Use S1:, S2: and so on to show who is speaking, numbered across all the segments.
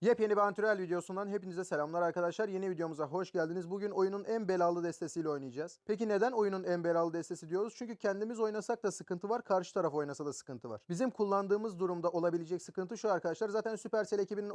S1: Yepyeni bir antrenör videosundan hepinize selamlar arkadaşlar. Yeni videomuza hoş geldiniz. Bugün oyunun en belalı destesiyle oynayacağız. Peki neden oyunun en belalı destesi diyoruz? Çünkü kendimiz oynasak da sıkıntı var, karşı taraf oynasa da sıkıntı var. Bizim kullandığımız durumda olabilecek sıkıntı şu arkadaşlar. Zaten Supercell ekibinin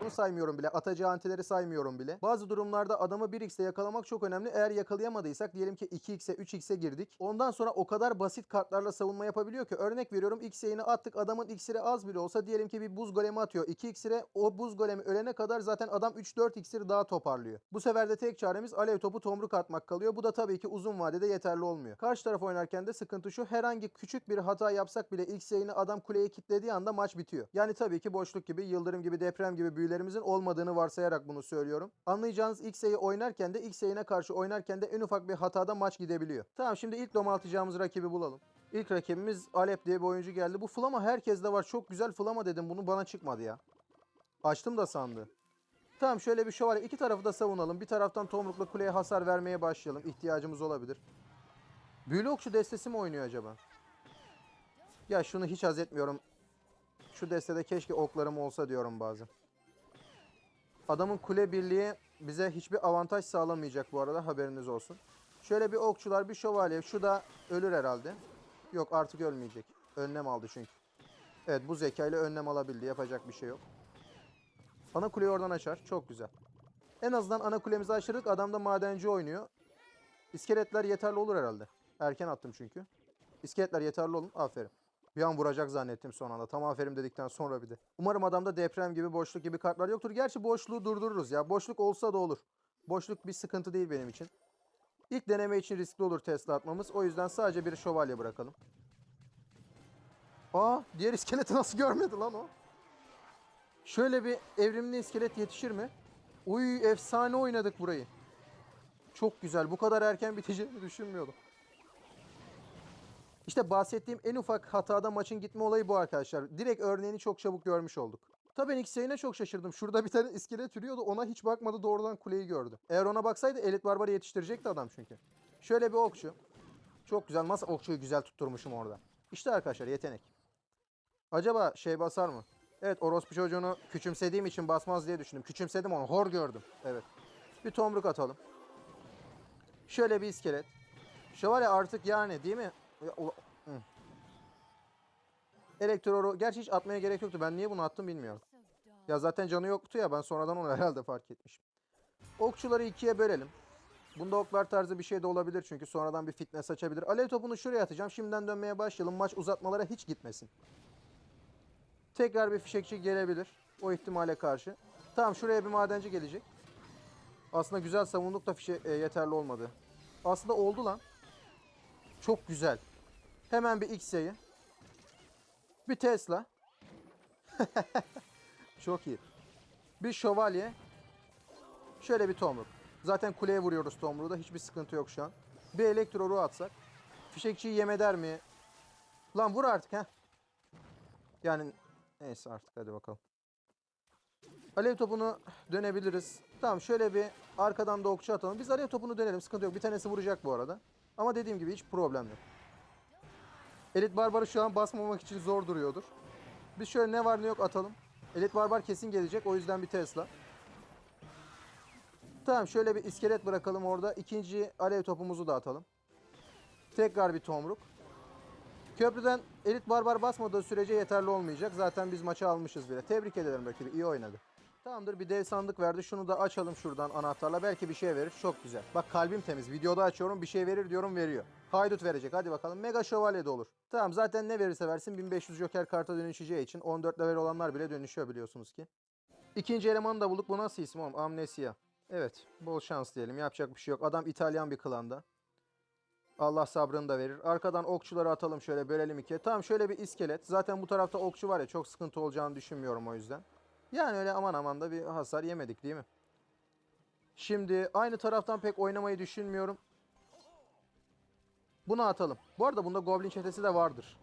S1: bunu saymıyorum bile. Atacağı antileri saymıyorum bile. Bazı durumlarda adamı 1x'te yakalamak çok önemli. Eğer yakalayamadıysak diyelim ki 2x'e 3x'e girdik. Ondan sonra o kadar basit kartlarla savunma yapabiliyor ki. Örnek veriyorum x yayını attık. Adamın iksiri az bile olsa diyelim ki bir buz golemi atıyor. 2 iksire o buz golemi ölene kadar zaten adam 3-4 iksir daha toparlıyor. Bu sefer de tek çaremiz alev topu tomruk atmak kalıyor. Bu da tabii ki uzun vadede yeterli olmuyor. Karşı taraf oynarken de sıkıntı şu. Herhangi küçük bir hata yapsak bile x yayını adam kuleye kilitlediği anda maç bitiyor. Yani tabii ki boşluk gibi, yıldırım gibi, deprem gibi büyülerimizin olmadığını varsayarak bunu söylüyorum. Anlayacağınız x yayı oynarken de x yayına karşı oynarken de en ufak bir hatada maç gidebiliyor. Tamam şimdi ilk domaltacağımız rakibi bulalım. İlk rakibimiz Alep diye bir oyuncu geldi. Bu Flama herkeste var. Çok güzel Flama dedim. Bunu bana çıkmadı ya. Açtım da sandı. Tamam şöyle bir şövalye. İki tarafı da savunalım. Bir taraftan Tomruk'la kuleye hasar vermeye başlayalım. İhtiyacımız olabilir. Büyülü okçu destesi mi oynuyor acaba? Ya şunu hiç haz etmiyorum. Şu destede keşke oklarım olsa diyorum bazen. Adamın kule birliği bize hiçbir avantaj sağlamayacak bu arada haberiniz olsun. Şöyle bir okçular bir şövalye. Şu da ölür herhalde. Yok artık ölmeyecek. Önlem aldı çünkü. Evet bu zekayla önlem alabildi. Yapacak bir şey yok. Ana kuleyi oradan açar. Çok güzel. En azından ana kulemizi açırdık. Adam da madenci oynuyor. İskeletler yeterli olur herhalde. Erken attım çünkü. İskeletler yeterli olun. Aferin. Bir an vuracak zannettim son anda. Tam aferin dedikten sonra bir de. Umarım adamda deprem gibi, boşluk gibi kartlar yoktur. Gerçi boşluğu durdururuz ya. Boşluk olsa da olur. Boşluk bir sıkıntı değil benim için. İlk deneme için riskli olur Tesla atmamız. O yüzden sadece bir şövalye bırakalım. Aa, diğer iskeleti nasıl görmedi lan o? Şöyle bir evrimli iskelet yetişir mi? Uy efsane oynadık burayı. Çok güzel. Bu kadar erken biteceğini düşünmüyordum. İşte bahsettiğim en ufak hatada maçın gitme olayı bu arkadaşlar. Direkt örneğini çok çabuk görmüş olduk. Tabii ben sayına çok şaşırdım. Şurada bir tane iskelet yürüyordu. Ona hiç bakmadı doğrudan kuleyi gördü. Eğer ona baksaydı elit barbarı yetiştirecekti adam çünkü. Şöyle bir okçu. Çok güzel. Nasıl okçuyu güzel tutturmuşum orada. İşte arkadaşlar yetenek. Acaba şey basar mı? Evet orospu çocuğunu küçümsediğim için basmaz diye düşündüm. Küçümsedim onu. Hor gördüm. Evet. Bir tomruk atalım. Şöyle bir iskelet. Şövalye artık yani değil mi? Elektroru gerçi hiç atmaya gerek yoktu. Ben niye bunu attım bilmiyorum. Ya zaten canı yoktu ya ben sonradan onu herhalde fark etmişim. Okçuları ikiye bölelim. Bunda oklar tarzı bir şey de olabilir çünkü sonradan bir fitness açabilir. Alev topunu şuraya atacağım. Şimdiden dönmeye başlayalım. Maç uzatmalara hiç gitmesin. Tekrar bir fişekçi gelebilir. O ihtimale karşı. Tamam şuraya bir madenci gelecek. Aslında güzel savunduk da fişe e, yeterli olmadı. Aslında oldu lan. Çok güzel. Hemen bir X yayı. Bir Tesla. Çok iyi. Bir şövalye. Şöyle bir tomruk. Zaten kuleye vuruyoruz tomruğu da hiçbir sıkıntı yok şu an. Bir elektro ruh atsak. Fişekçiyi yem eder mi? Lan vur artık ha. Yani neyse artık hadi bakalım. Alev topunu dönebiliriz. Tamam şöyle bir arkadan da okçu atalım. Biz alev topunu dönelim. Sıkıntı yok. Bir tanesi vuracak bu arada. Ama dediğim gibi hiç problem yok. Elit Barbar'ı şu an basmamak için zor duruyordur. Biz şöyle ne var ne yok atalım. Elit Barbar kesin gelecek. O yüzden bir Tesla. Tamam şöyle bir iskelet bırakalım orada. İkinci alev topumuzu da atalım. Tekrar bir tomruk. Köprüden elit barbar basmadığı sürece yeterli olmayacak. Zaten biz maçı almışız bile. Tebrik ederim rakibi. iyi oynadı. Tamamdır bir dev sandık verdi. Şunu da açalım şuradan anahtarla. Belki bir şey verir. Çok güzel. Bak kalbim temiz. Videoda açıyorum bir şey verir diyorum veriyor. Haydut verecek. Hadi bakalım. Mega şövalye de olur. Tamam zaten ne verirse versin 1500 joker karta dönüşeceği için 14 level olanlar bile dönüşüyor biliyorsunuz ki. İkinci elemanı da bulduk. Bu nasıl isim oğlum? Amnesia. Evet. Bol şans diyelim. Yapacak bir şey yok. Adam İtalyan bir klanda. Allah sabrını da verir. Arkadan okçuları atalım şöyle bölelim ikiye. Tamam şöyle bir iskelet. Zaten bu tarafta okçu var ya çok sıkıntı olacağını düşünmüyorum o yüzden. Yani öyle aman aman da bir hasar yemedik değil mi? Şimdi aynı taraftan pek oynamayı düşünmüyorum. Bunu atalım. Bu arada bunda goblin çetesi de vardır.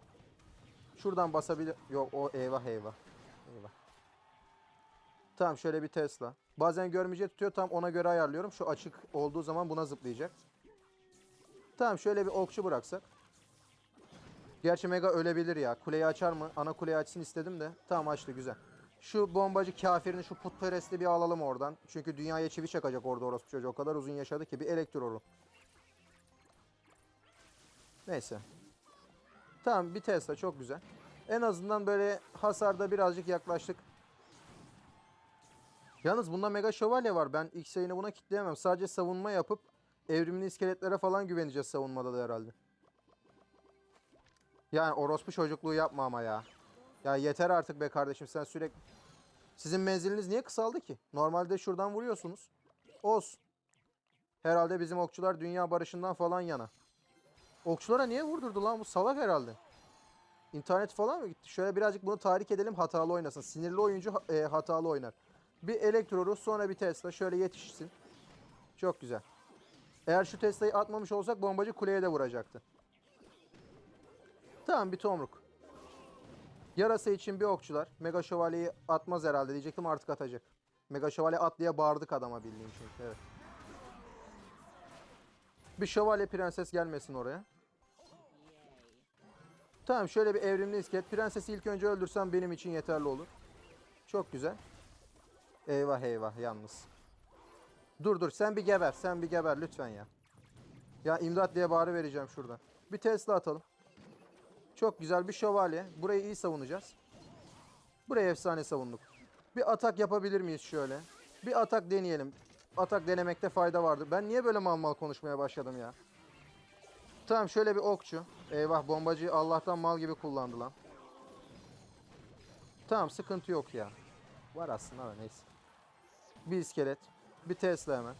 S1: Şuradan basabilir. Yok o eyvah eyvah. Eyvah. Tamam şöyle bir Tesla. Bazen görmeyecek tutuyor tam ona göre ayarlıyorum. Şu açık olduğu zaman buna zıplayacak. Tamam şöyle bir okçu bıraksak. Gerçi Mega ölebilir ya. Kuleyi açar mı? Ana kuleyi açsın istedim de. Tamam açtı güzel. Şu bombacı kafirini şu putperesti bir alalım oradan. Çünkü dünyaya çivi çakacak orada orospu çocuğu. O kadar uzun yaşadı ki bir elektroru. Neyse. Tamam bir Tesla çok güzel. En azından böyle hasarda birazcık yaklaştık. Yalnız bunda mega şövalye var. Ben ilk sayını buna kitleyemem. Sadece savunma yapıp evrimli iskeletlere falan güveneceğiz savunmada da herhalde. Yani orospu çocukluğu yapma ama ya. Ya yeter artık be kardeşim sen sürekli... Sizin menziliniz niye kısaldı ki? Normalde şuradan vuruyorsunuz. Olsun. Herhalde bizim okçular dünya barışından falan yana. Okçulara niye vurdurdu lan bu salak herhalde. İnternet falan mı gitti? Şöyle birazcık bunu tahrik edelim hatalı oynasın. Sinirli oyuncu e, hatalı oynar. Bir Elektrorus sonra bir Tesla şöyle yetişsin. Çok güzel. Eğer şu Tesla'yı atmamış olsak bombacı kuleye de vuracaktı. Tamam bir tomruk. Yarasa için bir okçular. Mega Şövalye'yi atmaz herhalde diyecektim artık atacak. Mega Şövalye at diye bağırdık adama bildiğim çünkü. Evet. Bir şövalye prenses gelmesin oraya. Tamam şöyle bir evrimli iskelet. Prensesi ilk önce öldürsem benim için yeterli olur. Çok güzel. Eyvah eyvah yalnız. Dur dur sen bir geber sen bir geber lütfen ya. Ya imdat diye bağırı vereceğim şuradan. Bir Tesla atalım. Çok güzel bir şövalye. Burayı iyi savunacağız. Burayı efsane savunduk. Bir atak yapabilir miyiz şöyle? Bir atak deneyelim. Atak denemekte fayda vardır. Ben niye böyle mal mal konuşmaya başladım ya? Tamam şöyle bir okçu. Eyvah bombacıyı Allah'tan mal gibi kullandı lan. Tamam sıkıntı yok ya. Var aslında da neyse. Bir iskelet. Bir Tesla hemen.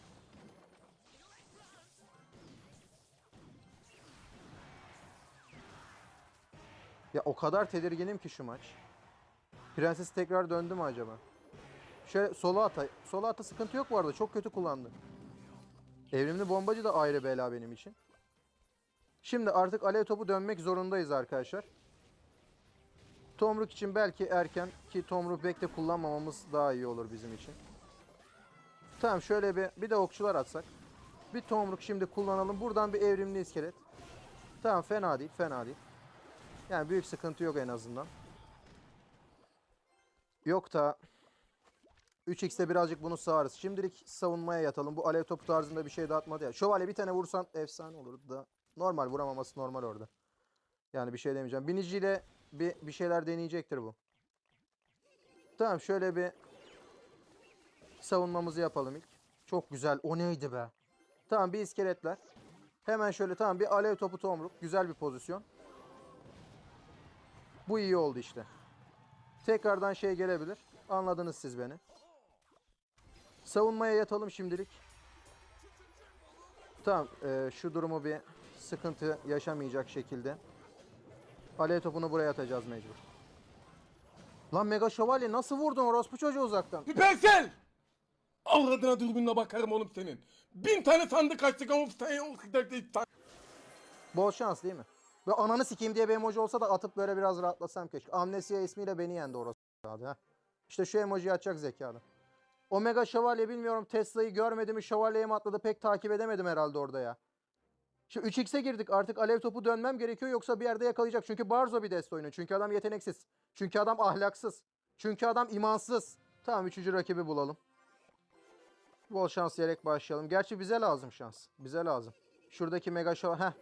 S1: Ya o kadar tedirginim ki şu maç. Prenses tekrar döndü mü acaba? Şöyle sola ata. Sola ata sıkıntı yok bu arada. Çok kötü kullandı. Evrimli bombacı da ayrı bela benim için. Şimdi artık alev topu dönmek zorundayız arkadaşlar. Tomruk için belki erken ki Tomruk bekle kullanmamamız daha iyi olur bizim için. Tamam şöyle bir bir de okçular atsak. Bir Tomruk şimdi kullanalım. Buradan bir evrimli iskelet. Tamam fena değil fena değil. Yani büyük sıkıntı yok en azından. Yok da 3x'te birazcık bunu sağarız. Şimdilik savunmaya yatalım. Bu alev topu tarzında bir şey de atmadı ya. Şövalye bir tane vursan efsane olurdu da. Normal vuramaması normal orada. Yani bir şey demeyeceğim. Biniciyle bir, bir şeyler deneyecektir bu. Tamam şöyle bir savunmamızı yapalım ilk. Çok güzel. O neydi be? Tamam bir iskeletler. Hemen şöyle tamam bir alev topu tomruk. Güzel bir pozisyon. Bu iyi oldu işte. Tekrardan şey gelebilir. Anladınız siz beni. Savunmaya yatalım şimdilik. Tamam e, şu durumu bir sıkıntı yaşamayacak şekilde. Alev topunu buraya atacağız mecbur. Lan Mega Şövalye nasıl vurdun orospu çocuğu uzaktan?
S2: Süpersel! Avradına dürbünle bakarım oğlum senin. Bin tane sandık açtık ama sen
S1: Bol şans değil mi? Ve ananı sikeyim diye bir emoji olsa da atıp böyle biraz rahatlasam keşke. Amnesia ismiyle beni yendi orası abi ha. İşte şu emojiyi atacak zekalı. Omega Şövalye bilmiyorum Tesla'yı görmedi mi şövalyeye mi atladı pek takip edemedim herhalde orada ya. Şu 3x'e girdik artık alev topu dönmem gerekiyor yoksa bir yerde yakalayacak. Çünkü Barzo bir dest oyunu. Çünkü adam yeteneksiz. Çünkü adam ahlaksız. Çünkü adam imansız. Tamam üçüncü rakibi bulalım. Bol şans diyerek başlayalım. Gerçi bize lazım şans. Bize lazım. Şuradaki mega show. Heh.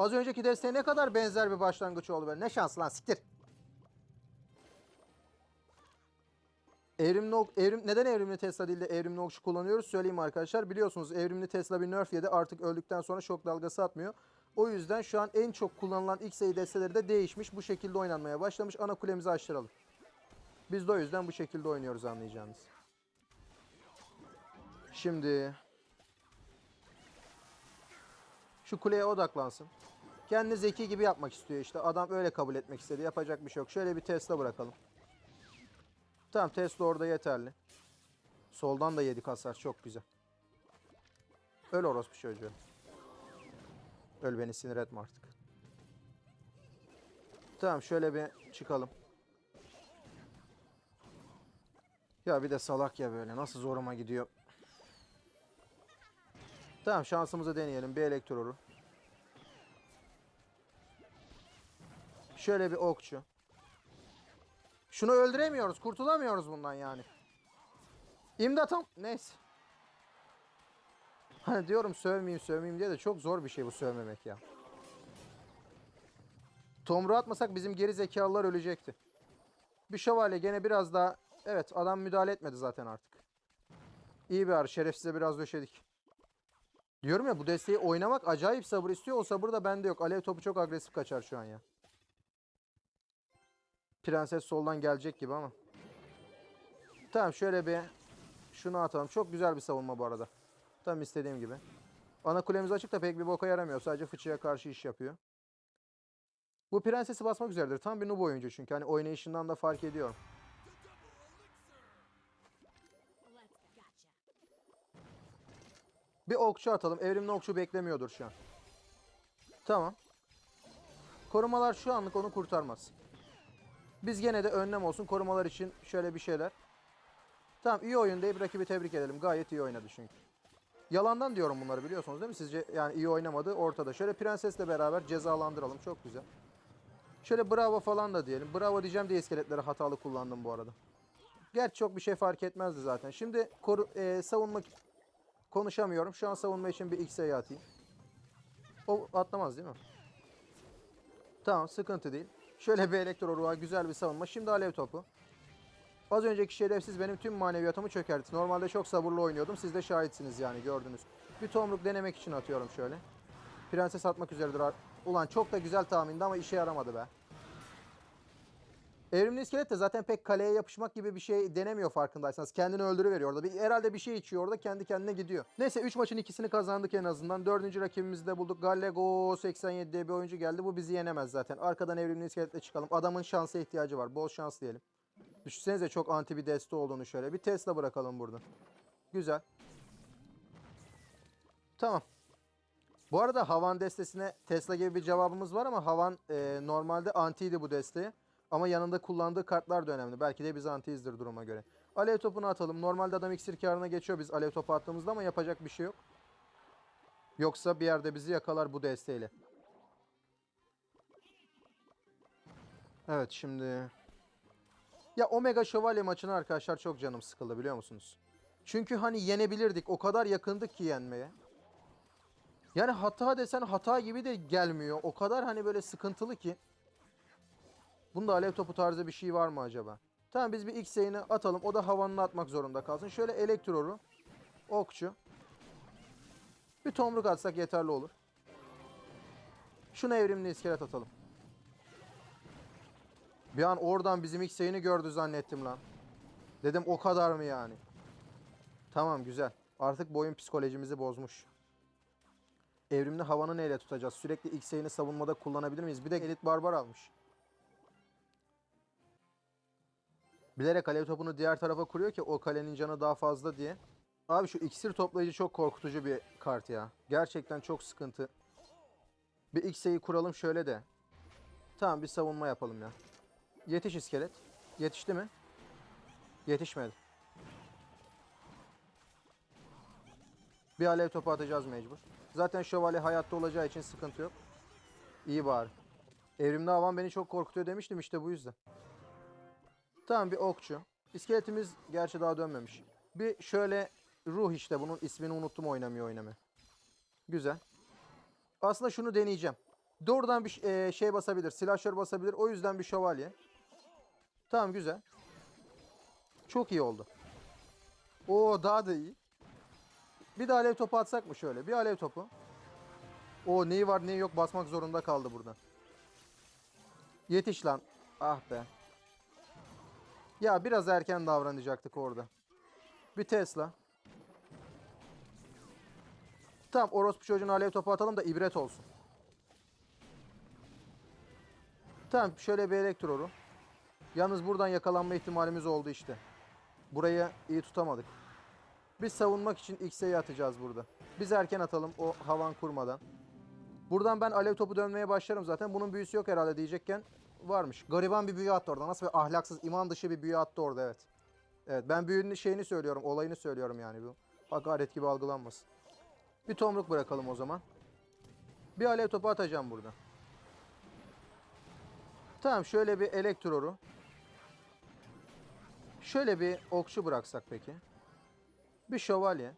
S1: Az önceki desteğe ne kadar benzer bir başlangıç oldu böyle. Ne şans lan siktir. Evrimli ok, evrim, neden evrimli Tesla değil de evrimli okçu kullanıyoruz söyleyeyim arkadaşlar. Biliyorsunuz evrimli Tesla bir nerf yedi artık öldükten sonra şok dalgası atmıyor. O yüzden şu an en çok kullanılan sayı desteleri de değişmiş. Bu şekilde oynanmaya başlamış. Ana kulemizi açtıralım. Biz de o yüzden bu şekilde oynuyoruz anlayacağınız. Şimdi şu kuleye odaklansın. Kendini zeki gibi yapmak istiyor işte. Adam öyle kabul etmek istedi. Yapacak bir şey yok. Şöyle bir Tesla bırakalım. Tamam Tesla orada yeterli. Soldan da yedik hasar. Çok güzel. Öl orospu çocuğu. Öl beni sinir etme artık. Tamam şöyle bir çıkalım. Ya bir de salak ya böyle. Nasıl zoruma gidiyor. Tamam şansımızı deneyelim. Bir elektroru. Şöyle bir okçu. Şunu öldüremiyoruz. Kurtulamıyoruz bundan yani. İmdatım. Neyse. Hani diyorum sövmeyeyim sövmeyeyim diye de çok zor bir şey bu sövmemek ya. Tomru atmasak bizim geri zekalılar ölecekti. Bir şövalye gene biraz daha... Evet adam müdahale etmedi zaten artık. İyi bir ar. Şerefsize biraz döşedik. Diyorum ya bu desteği oynamak acayip sabır istiyor. O sabır da bende yok. Alev topu çok agresif kaçar şu an ya. Prenses soldan gelecek gibi ama. Tamam şöyle bir şunu atalım. Çok güzel bir savunma bu arada. Tam istediğim gibi. Ana kulemiz açık da pek bir boka yaramıyor. Sadece fıçıya karşı iş yapıyor. Bu prensesi basmak üzeredir. Tam bir noob oyuncu çünkü. Hani oynayışından da fark ediyorum. Bir okçu atalım. Evrimli okçu beklemiyordur şu an. Tamam. Korumalar şu anlık onu kurtarmaz. Biz gene de önlem olsun. Korumalar için şöyle bir şeyler. Tamam iyi oyun deyip rakibi tebrik edelim. Gayet iyi oynadı çünkü. Yalandan diyorum bunları biliyorsunuz değil mi? Sizce yani iyi oynamadı ortada. Şöyle prensesle beraber cezalandıralım. Çok güzel. Şöyle bravo falan da diyelim. Bravo diyeceğim diye iskeletleri hatalı kullandım bu arada. Gerçi çok bir şey fark etmezdi zaten. Şimdi koru, e, savunmak konuşamıyorum. Şu an savunma için bir X'e atayım. O atlamaz değil mi? Tamam sıkıntı değil. Şöyle bir elektro ruha güzel bir savunma. Şimdi alev topu. Az önceki şerefsiz benim tüm maneviyatımı çökertti. Normalde çok sabırlı oynuyordum. Siz de şahitsiniz yani gördünüz. Bir tomruk denemek için atıyorum şöyle. Prenses atmak üzeredir. Ulan çok da güzel tahmindi ama işe yaramadı be. Evrimli iskelet de zaten pek kaleye yapışmak gibi bir şey denemiyor farkındaysanız. Kendini öldürüveriyor orada. Bir, herhalde bir şey içiyor orada kendi kendine gidiyor. Neyse 3 maçın ikisini kazandık en azından. Dördüncü rakibimizi de bulduk. Gallego 87 diye bir oyuncu geldi. Bu bizi yenemez zaten. Arkadan evrimli iskeletle çıkalım. Adamın şansa ihtiyacı var. Bol şans diyelim. Düşünsenize çok anti bir deste olduğunu şöyle. Bir Tesla bırakalım burada. Güzel. Tamam. Bu arada Havan destesine Tesla gibi bir cevabımız var ama Havan e, normalde antiydi bu desteğe. Ama yanında kullandığı kartlar da önemli. Belki de biz antiyizdir duruma göre. Alev topunu atalım. Normalde adam iksir karına geçiyor biz alev topu attığımızda ama yapacak bir şey yok. Yoksa bir yerde bizi yakalar bu desteğiyle. Evet şimdi... Ya Omega Şövalye maçına arkadaşlar çok canım sıkıldı biliyor musunuz? Çünkü hani yenebilirdik. O kadar yakındık ki yenmeye. Yani hata desen hata gibi de gelmiyor. O kadar hani böyle sıkıntılı ki. Bunda alev topu tarzı bir şey var mı acaba? Tamam biz bir X yayını atalım. O da havanını atmak zorunda kalsın. Şöyle elektroru. Okçu. Bir tomruk atsak yeterli olur. Şuna evrimli iskelet atalım. Bir an oradan bizim X yayını gördü zannettim lan. Dedim o kadar mı yani? Tamam güzel. Artık boyun psikolojimizi bozmuş. Evrimli havanı neyle tutacağız? Sürekli X yayını savunmada kullanabilir miyiz? Bir de elit barbar almış. Bilerek alev topunu diğer tarafa kuruyor ki o kalenin canı daha fazla diye. Abi şu iksir toplayıcı çok korkutucu bir kart ya. Gerçekten çok sıkıntı. Bir X'eyi kuralım şöyle de. Tamam bir savunma yapalım ya. Yetiş iskelet. Yetişti mi? Yetişmedi. Bir alev topu atacağız mecbur. Zaten şövalye hayatta olacağı için sıkıntı yok. İyi bari. Evrimli havan beni çok korkutuyor demiştim işte bu yüzden. Tamam bir okçu. İskeletimiz gerçi daha dönmemiş. Bir şöyle ruh işte bunun ismini unuttum oynamıyor oynamıyor. Güzel. Aslında şunu deneyeceğim. Doğrudan bir e, şey basabilir. Silahşör basabilir. O yüzden bir şövalye. Tamam güzel. Çok iyi oldu. Oo daha da iyi. Bir de alev topu atsak mı şöyle? Bir alev topu. O neyi var neyi yok basmak zorunda kaldı burada. Yetiş lan. Ah be. Ya biraz erken davranacaktık orada. Bir Tesla. Tamam orospu çocuğuna alev topu atalım da ibret olsun. Tamam şöyle bir elektroru. Yalnız buradan yakalanma ihtimalimiz oldu işte. Burayı iyi tutamadık. Biz savunmak için X'e atacağız burada. Biz erken atalım o havan kurmadan. Buradan ben alev topu dönmeye başlarım zaten. Bunun büyüsü yok herhalde diyecekken varmış. Gariban bir büyü attı orada. Nasıl bir ahlaksız, iman dışı bir büyü attı orada evet. Evet ben büyünün şeyini söylüyorum, olayını söylüyorum yani bu. Hakaret gibi algılanmasın. Bir tomruk bırakalım o zaman. Bir alev topu atacağım burada. Tamam şöyle bir elektroru. Şöyle bir okçu bıraksak peki. Bir şövalye.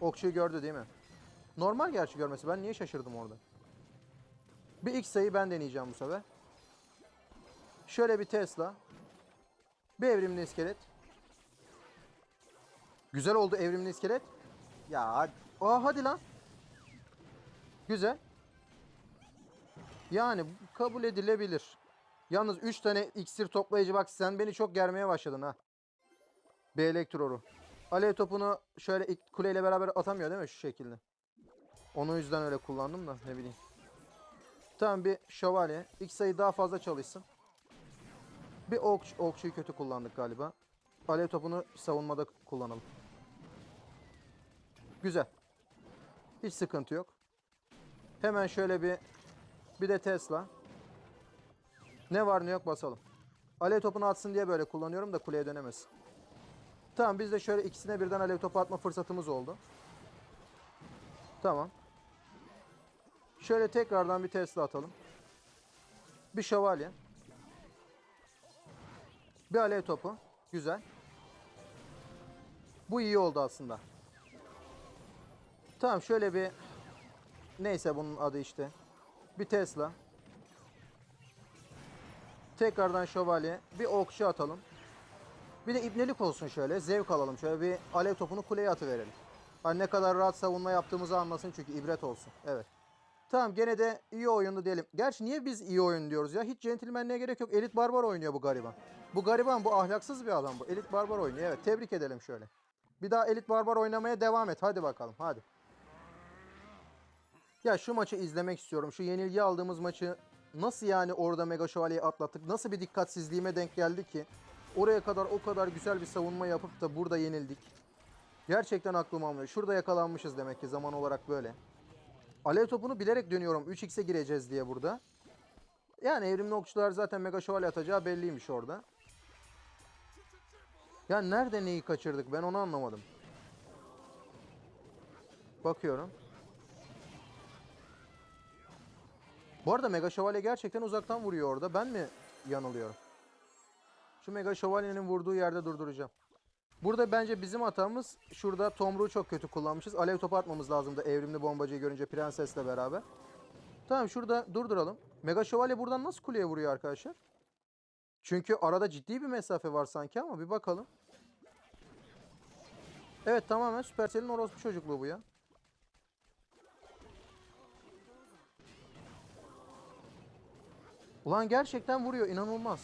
S1: Okçuyu gördü değil mi? Normal gerçi görmesi. Ben niye şaşırdım orada? Bir X sayı ben deneyeceğim bu sefer. Şöyle bir Tesla. Bir evrimli iskelet. Güzel oldu evrimli iskelet. Ya. Aa, hadi lan. Güzel. Yani kabul edilebilir. Yalnız 3 tane iksir toplayıcı bak sen beni çok germeye başladın ha. Bir elektroru. Alev topunu şöyle kuleyle beraber atamıyor değil mi şu şekilde? Onun yüzden öyle kullandım da ne bileyim. Tamam bir şövalye. İlk sayı daha fazla çalışsın. Bir okç, okçuyu kötü kullandık galiba. Alev topunu savunmada kullanalım. Güzel. Hiç sıkıntı yok. Hemen şöyle bir bir de Tesla. Ne var ne yok basalım. Alev topunu atsın diye böyle kullanıyorum da kuleye dönemesin. Tamam biz de şöyle ikisine birden alev topu atma fırsatımız oldu. Tamam. Şöyle tekrardan bir Tesla atalım. Bir şövalye. Bir alev topu. Güzel. Bu iyi oldu aslında. Tamam şöyle bir neyse bunun adı işte. Bir Tesla. Tekrardan şövalye. Bir okçu atalım. Bir de ibnelik olsun şöyle. Zevk alalım. Şöyle bir alev topunu kuleye atıverelim. Hani ne kadar rahat savunma yaptığımızı anlasın çünkü ibret olsun. Evet. Tamam gene de iyi oyundu diyelim. Gerçi niye biz iyi oyun diyoruz ya? Hiç centilmenliğe gerek yok. Elit barbar oynuyor bu gariban. Bu gariban bu ahlaksız bir adam bu. Elit barbar oynuyor. Evet tebrik edelim şöyle. Bir daha elit barbar oynamaya devam et. Hadi bakalım hadi. Ya şu maçı izlemek istiyorum. Şu yenilgi aldığımız maçı nasıl yani orada Mega Şövalye'yi atlattık? Nasıl bir dikkatsizliğime denk geldi ki? Oraya kadar o kadar güzel bir savunma yapıp da burada yenildik. Gerçekten aklım almıyor. Şurada yakalanmışız demek ki zaman olarak böyle. Alev topunu bilerek dönüyorum. 3x'e gireceğiz diye burada. Yani evrimli okçular zaten Mega Şövalye atacağı belliymiş orada. Ya nerede neyi kaçırdık ben onu anlamadım. Bakıyorum. Bu arada Mega Şövalye gerçekten uzaktan vuruyor orada. Ben mi yanılıyorum? Şu Mega Şövalye'nin vurduğu yerde durduracağım. Burada bence bizim hatamız şurada Tomruğu çok kötü kullanmışız. Alev topu atmamız lazımdı evrimli bombacıyı görünce Prenses'le beraber. Tamam şurada durduralım. Mega Şövalye buradan nasıl kuleye vuruyor arkadaşlar? Çünkü arada ciddi bir mesafe var sanki ama bir bakalım. Evet tamamen Supercell'in orospu çocukluğu bu ya. Ulan gerçekten vuruyor inanılmaz.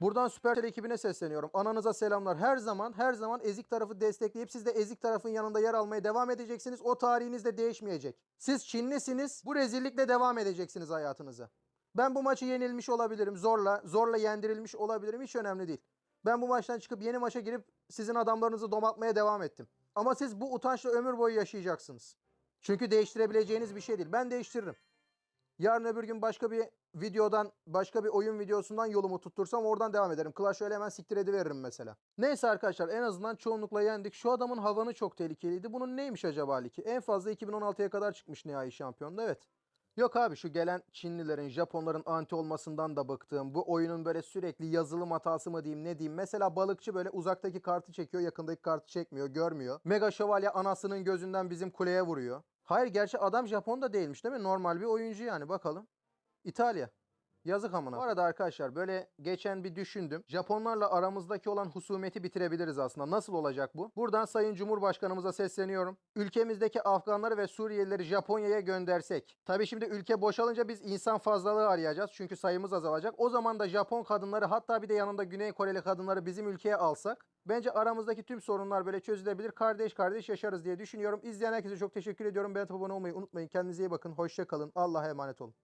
S1: Buradan Supercell ekibine sesleniyorum. Ananıza selamlar. Her zaman her zaman ezik tarafı destekleyip siz de ezik tarafın yanında yer almaya devam edeceksiniz. O tarihiniz de değişmeyecek. Siz Çinlisiniz. Bu rezillikle devam edeceksiniz hayatınıza. Ben bu maçı yenilmiş olabilirim. Zorla, zorla yendirilmiş olabilirim. Hiç önemli değil. Ben bu maçtan çıkıp yeni maça girip sizin adamlarınızı domaltmaya devam ettim. Ama siz bu utançla ömür boyu yaşayacaksınız. Çünkü değiştirebileceğiniz bir şey değil. Ben değiştiririm. Yarın öbür gün başka bir videodan, başka bir oyun videosundan yolumu tuttursam oradan devam ederim. Clash Royale hemen siktir ediveririm mesela. Neyse arkadaşlar en azından çoğunlukla yendik. Şu adamın havanı çok tehlikeliydi. Bunun neymiş acaba ligi? En fazla 2016'ya kadar çıkmış nihai şampiyonda evet. Yok abi şu gelen Çinlilerin, Japonların anti olmasından da bıktım. Bu oyunun böyle sürekli yazılım hatası mı diyeyim ne diyeyim. Mesela balıkçı böyle uzaktaki kartı çekiyor, yakındaki kartı çekmiyor, görmüyor. Mega Şövalye anasının gözünden bizim kuleye vuruyor. Hayır gerçi adam Japon da değilmiş değil mi? Normal bir oyuncu yani bakalım. İtalya. Yazık amına. Bu arada arkadaşlar böyle geçen bir düşündüm. Japonlarla aramızdaki olan husumeti bitirebiliriz aslında. Nasıl olacak bu? Buradan Sayın Cumhurbaşkanımıza sesleniyorum. Ülkemizdeki Afganları ve Suriyelileri Japonya'ya göndersek. Tabii şimdi ülke boşalınca biz insan fazlalığı arayacağız. Çünkü sayımız azalacak. O zaman da Japon kadınları hatta bir de yanında Güney Koreli kadınları bizim ülkeye alsak. Bence aramızdaki tüm sorunlar böyle çözülebilir. Kardeş kardeş yaşarız diye düşünüyorum. İzleyen herkese çok teşekkür ediyorum. Ben abone olmayı unutmayın. Kendinize iyi bakın. Hoşça kalın. Allah'a emanet olun.